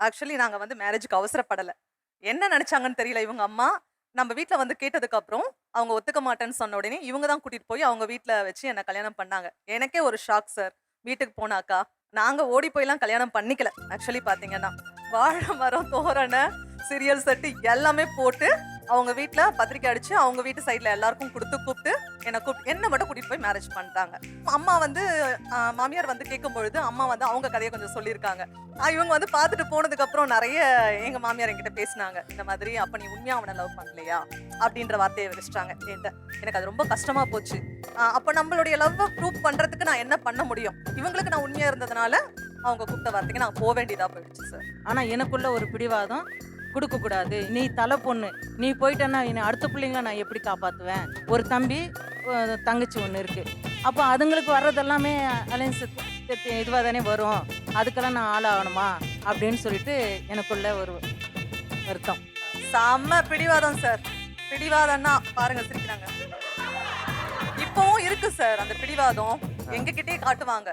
Actually நாங்கள் வந்து மேரேஜுக்கு அவசரப்படலை. என்ன நினச்சாங்கன்னு தெரியல இவங்க அம்மா நம்ம வீட்டில் வந்து கேட்டதுக்கப்புறம் அவங்க ஒத்துக்க மாட்டேன்னு சொன்ன உடனே இவங்க தான் கூட்டிகிட்டு போய் அவங்க வீட்டில் வச்சு என்னை கல்யாணம் பண்ணாங்க. எனக்கே ஒரு ஷாக் சார் வீட்டுக்கு போனாக்கா நாங்கள் ஓடி போயெல்லாம் கல்யாணம் பண்ணிக்கல. ஆக்சுவலி பார்த்தீங்கன்னா வாழை மரம் தோரணை சீரியல் செட்டு எல்லாமே போட்டு அவங்க வீட்டில் பத்திரிக்கை அடிச்சு அவங்க வீட்டு சைடில் எல்லாருக்கும் கொடுத்து கூப்பிட்டு என்னை கூப்பிட்டு என்ன மட்டும் கூட்டிட்டு போய் மேரேஜ் பண்ணிட்டாங்க. அம்மா வந்து மாமியார் வந்து கேட்கும் பொழுது அம்மா வந்து அவங்க கதையை கொஞ்சம் சொல்லியிருக்காங்க. இவங்க வந்து பார்த்துட்டு போனதுக்கப்புறம் நிறைய எங்கள் மாமியார் என்கிட்ட பேசினாங்க. இந்த மாதிரி அப்போ நீ உண்மையாக அவனை லவ் பண்ணலையா? அப்படின்ற வார்த்தையை வச்சிட்டாங்க. என்கிட்ட எனக்கு அது ரொம்ப கஷ்டமா போச்சு. அப்போ நம்மளுடைய லவ் ப்ரூவ் பண்ணுறதுக்கு நான் என்ன பண்ண முடியும்? இவங்களுக்கு நான் உண்மையாக இருந்ததுனால அவங்க கூப்பிட்ட வார்த்தைக்கு நான் போக வேண்டியதாக போயிடுச்சு சார் ஆனால் எனக்குள்ள ஒரு பிடிவாதம். கொடுக்க கூடாது நீ தலை பொண்ணு. நீ போயிட்டேன்னா என்னை அடுத்த பிள்ளைங்கள நான் எப்படி காப்பாத்துவேன்? ஒரு தம்பி தங்கச்சி ஒன்று இருக்கு. அப்போ அதுங்களுக்கு வர்றதெல்லாமே அலைன்ஸ் இதுவாக தானே வரும். அதுக்கெல்லாம் நான் ஆளாகணுமா? அப்படின்னு சொல்லிட்டு எனக்குள்ள ஒரு வருத்தம். செம்ம பிடிவாதம் சார். பிடிவாதம்னா பாருங்க சிரிக்கிறாங்க. இப்பவும் இருக்கு சார் அந்த பிடிவாதம். எங்க கிட்டே காட்டுவாங்க.